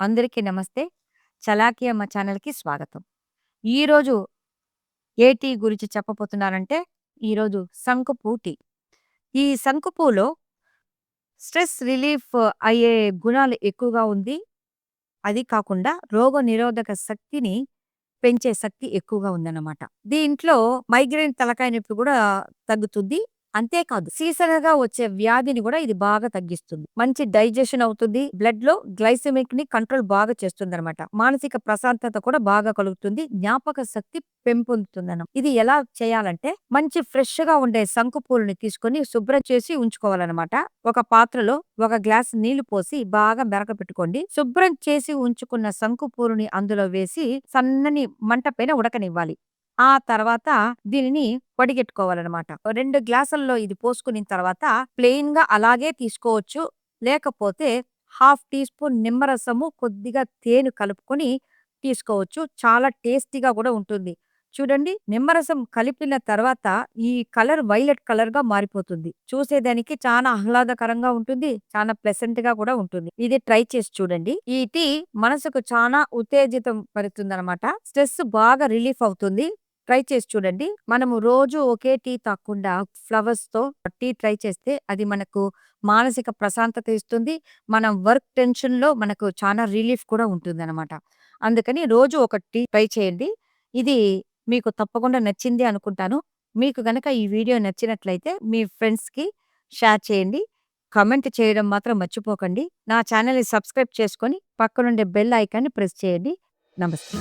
అందరికీ నమస్తే. చలాకీ అమ్మ ఛానల్‌కి స్వాగతం. ఈరోజు ఏ టీ గురించి చెప్పబోతున్నానంటే, ఈరోజు సంకుపూ టీ. ఈ సంకుపూలో స్ట్రెస్ రిలీఫ్ అయ్యే గుణాలు ఎక్కువగా ఉంది. అది కాకుండా రోగనిరోధక శక్తిని పెంచే శక్తి ఎక్కువగా ఉందన్నమాట. దీంట్లో మైగ్రేన్ తలకాయ నొప్పి కూడా తగ్గుతుంది. అంతేకాదు సీజనల్‌గా వచ్చే వ్యాధిని కూడా ఇది బాగా తగ్గిస్తుంది. మంచి డైజెషన్ అవుతుంది. బ్లడ్లో గ్లైసెమిక్ని కంట్రోల్ బాగా చేస్తుంది అనమాట మానసిక ప్రశాంతత కూడా బాగా కలుగుతుంది. జ్ఞాపక శక్తి పెంపొందుతుందనం. ఇది ఎలా చేయాలంటే, మంచి ఫ్రెష్గా ఉండే శంకు పూలని తీసుకొని శుభ్రం చేసి ఉంచుకోవాలన్నమాట ఒక పాత్రలో ఒక గ్లాస్ నీళ్ళు పోసి బాగా మెరకపెట్టుకోండి. శుభ్రం చేసి ఉంచుకున్న శంకు పూలని అందులో వేసి సన్నని మంట పైన ఉడకనివ్వాలి. ఆ తర్వాత దీనిని వడిగెట్టుకోవాలన్నమాట రెండు గ్లాసుల్లో ఇది పోసుకున్న తర్వాత ప్లెయిన్గా అలాగే తీసుకోవచ్చు. లేకపోతే హాఫ్ టీ స్పూన్ నిమ్మరసము, కొద్దిగా తేనె కలుపుకొని తీసుకోవచ్చు. చాలా టేస్టీగా కూడా ఉంటుంది. చూడండి నిమ్మరసం కలిపిన తర్వాత ఈ కలర్ వైలెట్ కలర్గా మారిపోతుంది. చూసేదానికి చాలా ఆహ్లాదకరంగా ఉంటుంది. చాలా ప్లెజెంట్‌గా కూడా ఉంటుంది. ఇది ట్రై చేసి చూడండి. ఈ టీ మనసుకు చాలా ఉత్తేజితం పడుతుందనమాట. స్ట్రెస్ బాగా రిలీఫ్ అవుతుంది. ట్రై చేసి చూడండి. మనము రోజు ఒకే టీ తాగకుండా ఫ్లవర్స్‌తో టీ ట్రై చేస్తే అది మనకు మానసిక ప్రశాంతత ఇస్తుంది. మనం వర్క్ టెన్షన్‌లో మనకు చాలా రిలీఫ్ కూడా ఉంటుంది అనమాట అందుకని రోజు ఒక టీ ట్రై చేయండి. ఇది మీకు తప్పకుండా నచ్చింది అనుకుంటాను. మీకు గనక ఈ వీడియో నచ్చినట్లయితే మీ ఫ్రెండ్స్‌కి షేర్ చేయండి. కామెంట్ చేయడం మాత్రం మర్చిపోకండి. నా ఛానల్‌ని సబ్స్క్రైబ్ చేసుకొని పక్కనుండే బెల్ ఐకాన్‌ని ప్రెస్ చేయండి. నమస్తే.